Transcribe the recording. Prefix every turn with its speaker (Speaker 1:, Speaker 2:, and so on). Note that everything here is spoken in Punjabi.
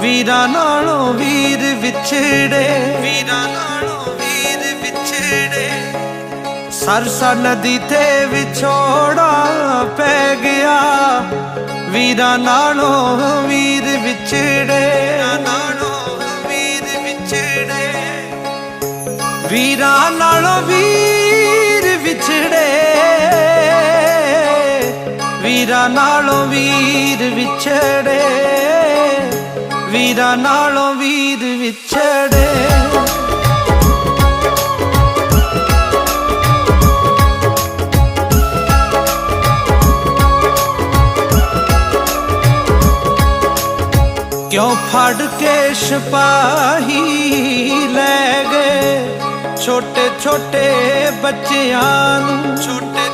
Speaker 1: ਵੀਰਾਂ ਨਾਲੋਂ ਵੀਰ ਵਿਛੜੇ। ਵੀਰਾਂ ਨਾਲੋਂ ਵੀਰ ਵਿਛੜੇ। ਸਰਸਾ ਨਦੀ ਤੇ ਵਿਛੋੜਾ ਪੈ ਗਿਆ। ਵੀਰਾਂ ਨਾਲੋਂ ਵੀਰ ਵਿਛੜੇ। ਨਾਲੋਂ ਵੀਰ ਵਿਛੜੇ। ਵੀਰਾਂ ਨਾਲੋਂ ਵੀਰ ਵਿਛੜੇ। ਵੀਰਾਂ ਨਾਲੋਂ ਵੀਰ ਵਿਛੜੇ। ਵੀਰਾਂ ਨਾਲੋਂ ਵੀਰ ਵਿਛੜੇ। ਕਿਉਂ ਫੜ ਕੇ ਸਿਪਾਹੀ ਲੈ ਗਏ? ਛੋਟੇ ਛੋਟੇ ਬੱਚਿਆਂ ਨੂੰ। ਛੋਟੇ